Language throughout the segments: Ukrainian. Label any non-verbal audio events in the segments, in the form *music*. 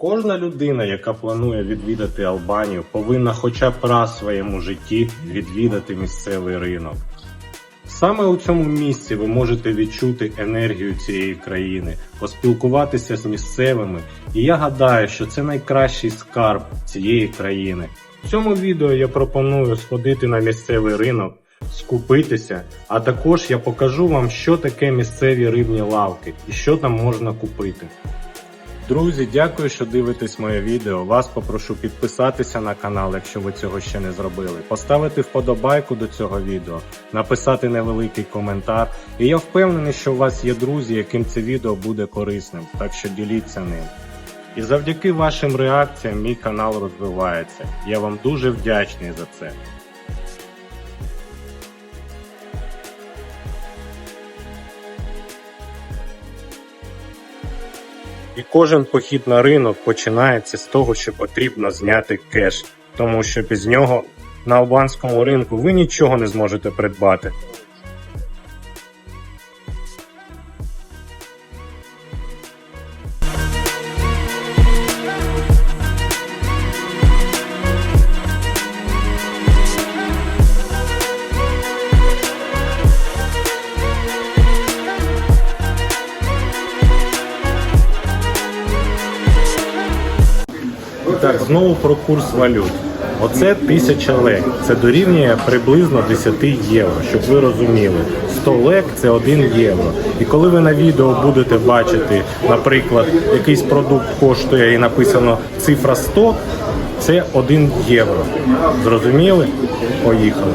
Кожна людина, яка планує відвідати Албанію, повинна хоча б раз в своєму житті відвідати місцевий ринок. Саме у цьому місці ви можете відчути енергію цієї країни, поспілкуватися з місцевими, і я гадаю, що це найкращий скарб цієї країни. В цьому відео я пропоную сходити на місцевий ринок, скупитися, а також я покажу вам, що таке місцеві рибні лавки і що там можна купити. Друзі, дякую, що дивитесь моє відео. Вас попрошу підписатися на канал, якщо ви цього ще не зробили, поставити вподобайку до цього відео, написати невеликий коментар. І я впевнений, що у вас є друзі, яким це відео буде корисним, так що діліться ним. І завдяки вашим реакціям мій канал розвивається. Я вам дуже вдячний за це. І кожен похід на ринок починається з того, що потрібно зняти кеш, тому що без нього на албанському ринку ви нічого не зможете придбати. Знову про курс валют. Оце 1000 лек. Це дорівнює приблизно 10 євро, щоб ви розуміли. 100 лек це 1 євро. І коли ви на відео будете бачити, наприклад, якийсь продукт коштує і написано цифра 100, це 1 євро. Зрозуміли? Поїхали.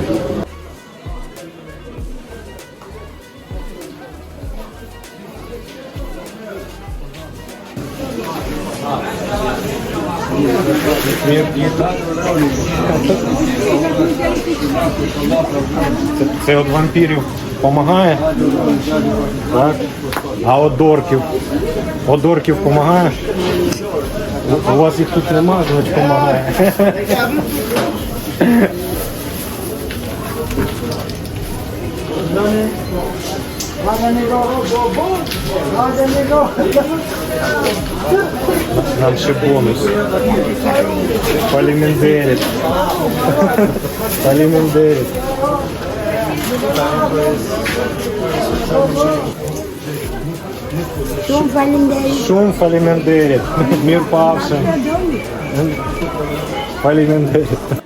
Це, це від вампірів допомагає? Так. А от дорків? От дорків допомагає? У- вас їх тут нема, значить допомагає. *laughs* Нам ще бонус. Полімендерит. Полімендерит. Шум фалимендерит. Шум фалимендерит. Мир павшим. Фалимендерит.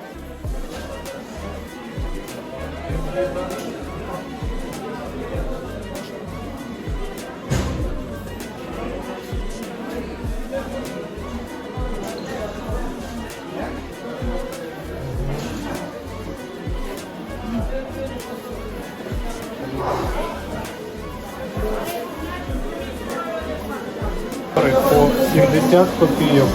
60 копійок.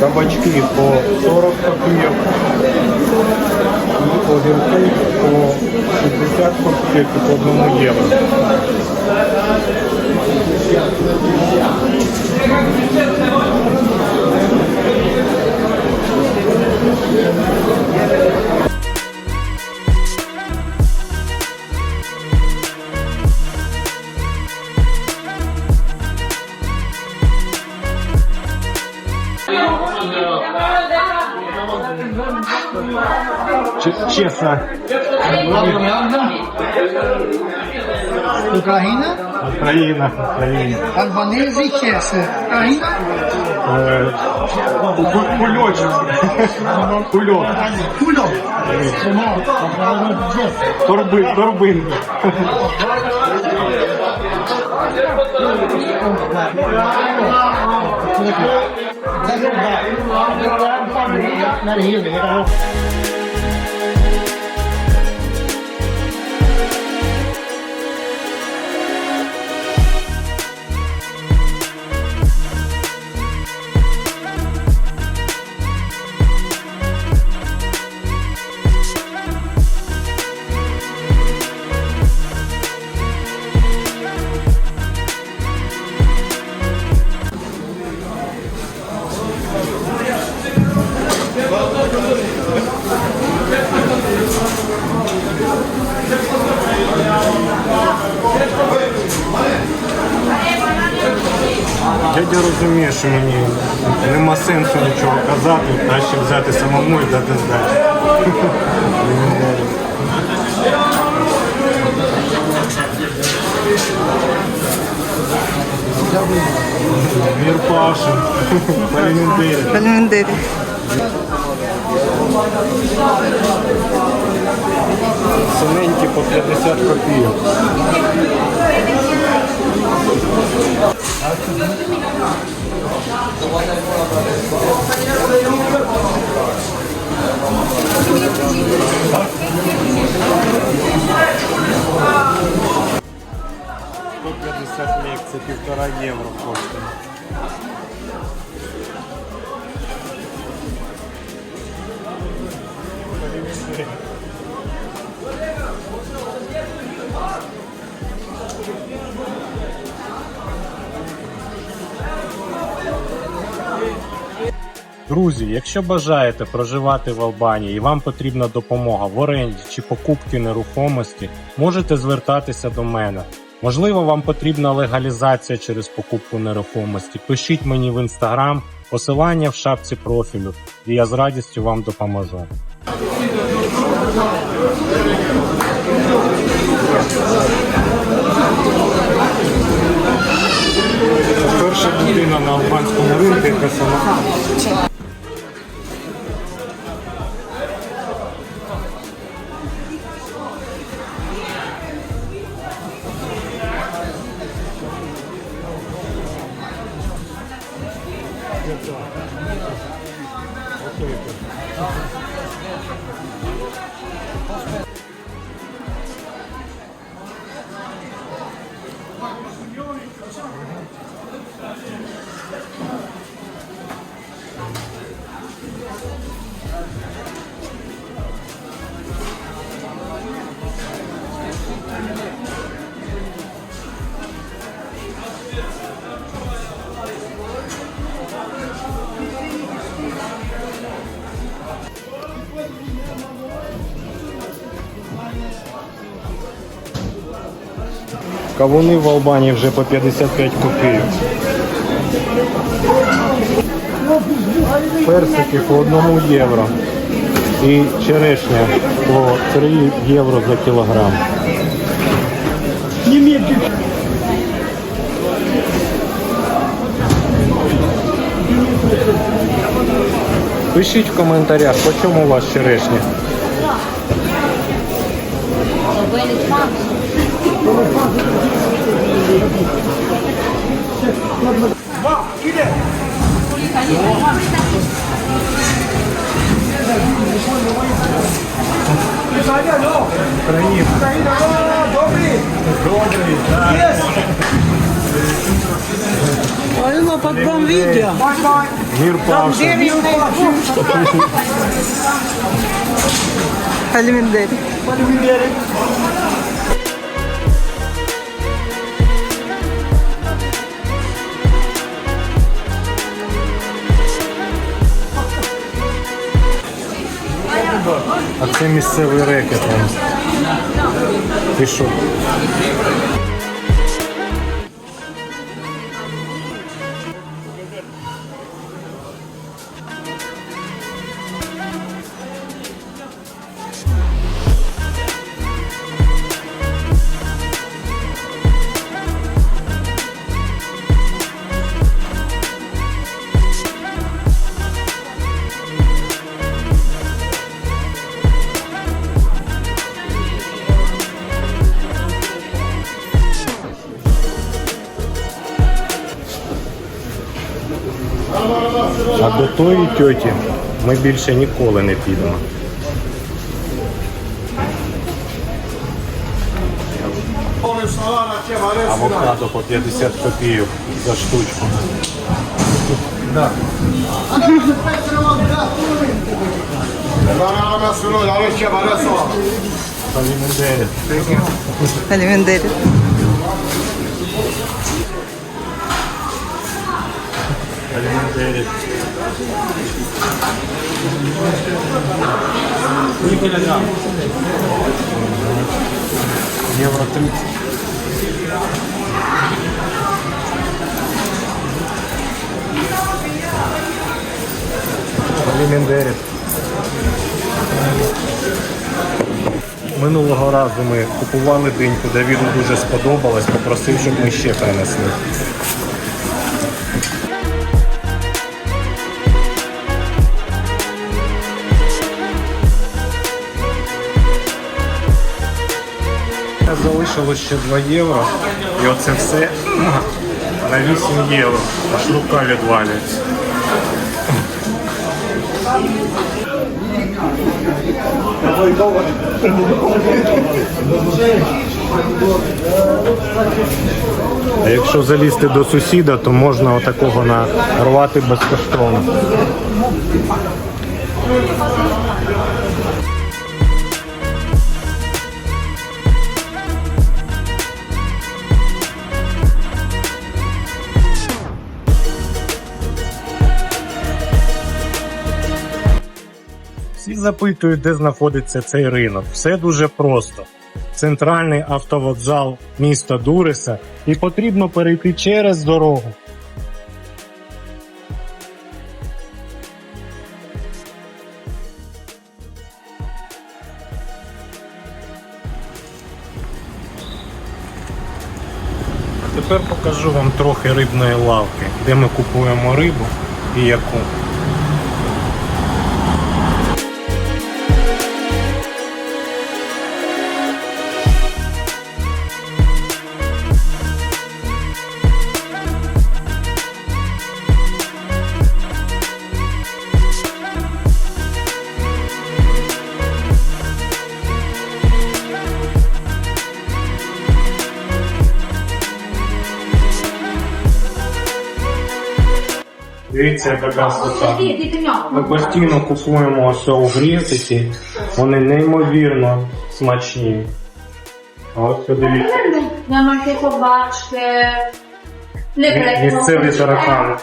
Кабачки по 40 копійок. І огірки по 60 копійок і по 1 євро. Thank. Честно. Україна? Україна, Україна. Албанези, чесно. Україна? Е, Кульочок. Кульок. Кульок. Торбин. Thank you. 那你就别了啊 краще самому і дати здачу. Мір Пашин, Паріміндирі. Пельмендирі. Синенькі по 50 копійок. Сто 50 лек, це півтора євро коштує. Друзі, якщо бажаєте проживати в Албанії і вам потрібна допомога в оренді чи покупці нерухомості, можете звертатися до мене. Можливо, вам потрібна легалізація через покупку нерухомості. Пишіть мені в інстаграм, посилання в шапці профілю, і я з радістю вам допоможу. Перша людина на албанському ринку, яка сама Кавуни в Албанії вже по 55 копійок. Персики по 1 євро. І черешня по 3 євро за кілограм. Пишіть в коментарях, по чому у вас черешня. Ой, под вам видео. Мір Паша. Пельмендирі. А це місцевий рекет. Ти? Тої тьоті ми більше ніколи не підемо. Авокадо по 50 копійок за штучку. Алімендері. Алімендері. Євро 30. Ліміндерів. Минулого разу ми купували диньку, Давіду дуже сподобалось, попросив, щоб ми ще принесли. Залишилось ще 2 євро. І оце все на 8 євро. Аж рука відвалюється. А якщо залізти до сусіда, то можна отакого нарвати безкоштовно. Всі запитують, де знаходиться цей ринок. Все дуже просто. Центральний автовокзал міста Дуреса і потрібно перейти через дорогу. Тепер покажу вам трохи рибної лавки, де ми купуємо рибу і яку. Дивіться, яка красота. Ми постійно купуємо ось у грівтиці. Вони неймовірно смачні. А ось anche sobacche, le prego. Місцеві таракани.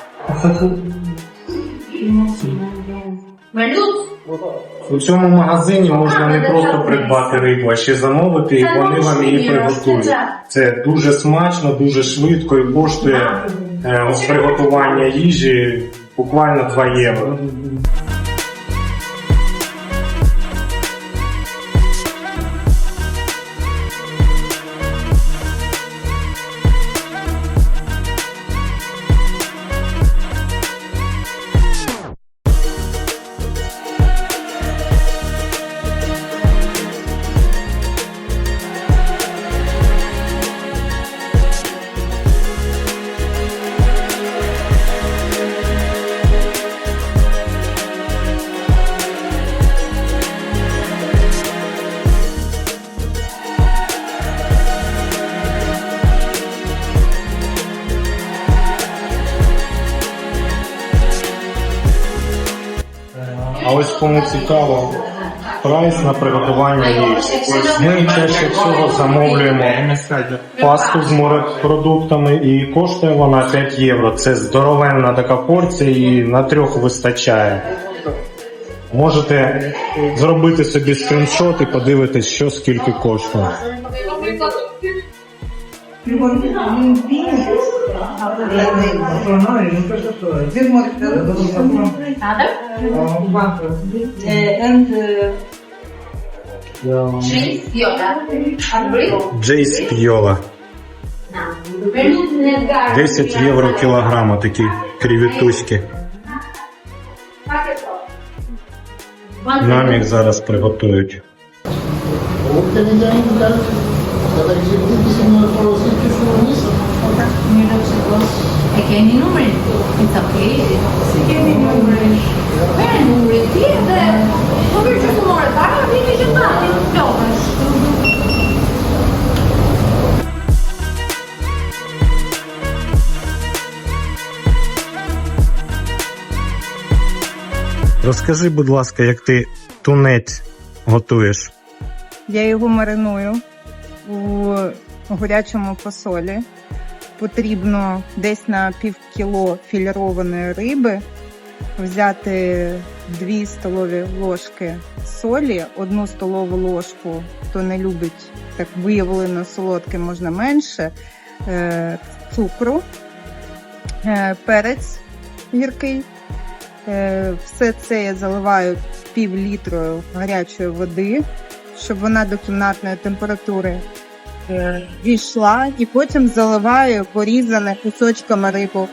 У цьому магазині можна не просто придбати рибу, а ще замовити, і вони вам її приготують. Це дуже смачно, дуже швидко і коштує е, приготування їжі буквально 2 євро. Цікаво, прайс на приготування їжі. Ось Ми чаще всього замовлюємо пасту з морепродуктами і коштує вона 5 євро. Це здоровенна така порція і на трьох вистачає. Можете зробити собі скріншот і подивитись, що скільки коштує. Nada? And uh, Cheese, yoga. Agree? Джейс П'йола. 10 євро кілограма такі крівітуськи. Нам їх зараз приготують. E che i numeri? It's okay. Che i numeri? Bene, numeri. Sì, come ci sono le parole, mi dice tanti, no. Розкажи, будь ласка, як ти тунець готуєш? я його мариную у горячому посолі. Потрібно десь на пів кіло філірованої риби взяти 2 столові ложки солі, одну столову ложку, хто не любить так виявлено солодке, можна менше, е, цукру, е, перець гіркий, Е, Все це я заливаю пів літрою гарячої води, щоб вона до кімнатної температури е, дійшла, і потім заливаю порізане кусочками рибу.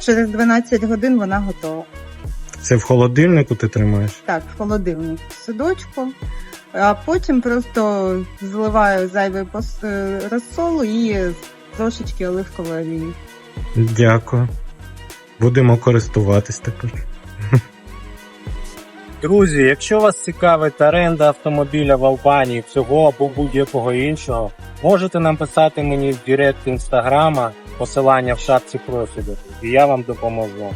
Через 12 годин вона готова. Це в холодильнику ти тримаєш? Так, в холодильник в судочку, а потім просто зливаю зайвий пос- е, розсол і трошечки оливкової олії. Дякую. Будемо користуватись тепер. Друзі, якщо вас цікавить оренда автомобіля в Албанії, цього або будь-якого іншого, можете написати мені в директ інстаграма, посилання в шапці профілю, і я вам допоможу.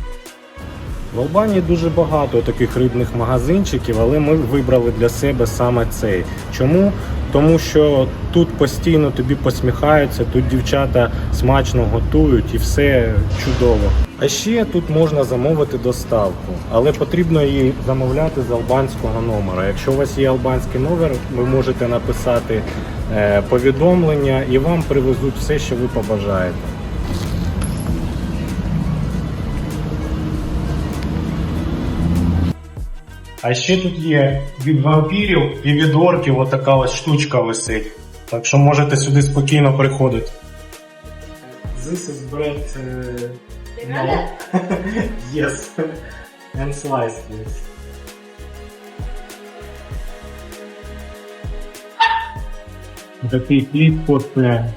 В Албанії дуже багато таких рибних магазинчиків, але ми вибрали для себе саме цей. Чому? Тому що тут постійно тобі посміхаються, тут дівчата смачно готують і все чудово. А ще тут можна замовити доставку, але потрібно її замовляти з албанського номера. Якщо у вас є албанський номер, ви можете написати е, повідомлення і вам привезуть все, що ви побажаєте. А ще тут є від вампірів і від орків отака ось штучка висить. Так що можете сюди спокійно приходити. This is bread. No. *laughs* yes. And slice, please. Такий хліб коштує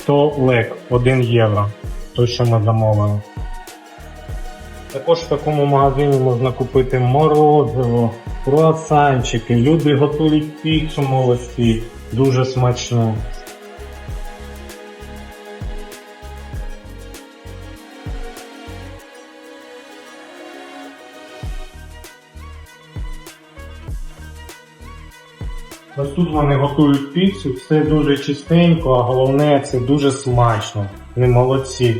100 лек, 1 євро. Той, що ми замовили. Також в такому магазині можна купити морозиво, круасанчики. Люди готують піцу молодці, дуже смачно. Тут вони готують піцу, все дуже чистенько, а головне це дуже смачно. Вони молодці.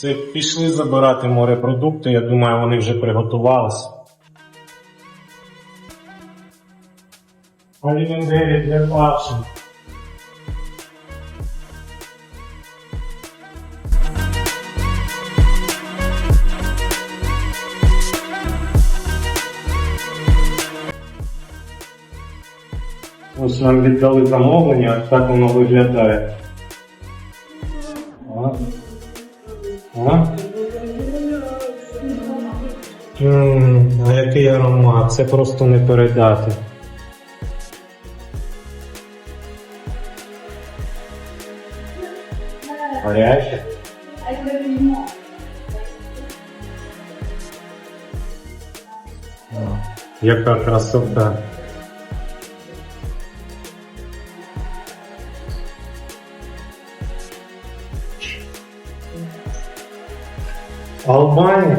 Все, пішли забирати морепродукти, я думаю, вони вже приготувалися. Аліментарі для паші. Ось нам віддали замовлення, так воно виглядає. А? Ммм, а який аромат, це просто не передати. Гаряче? Яка красота. Албанія?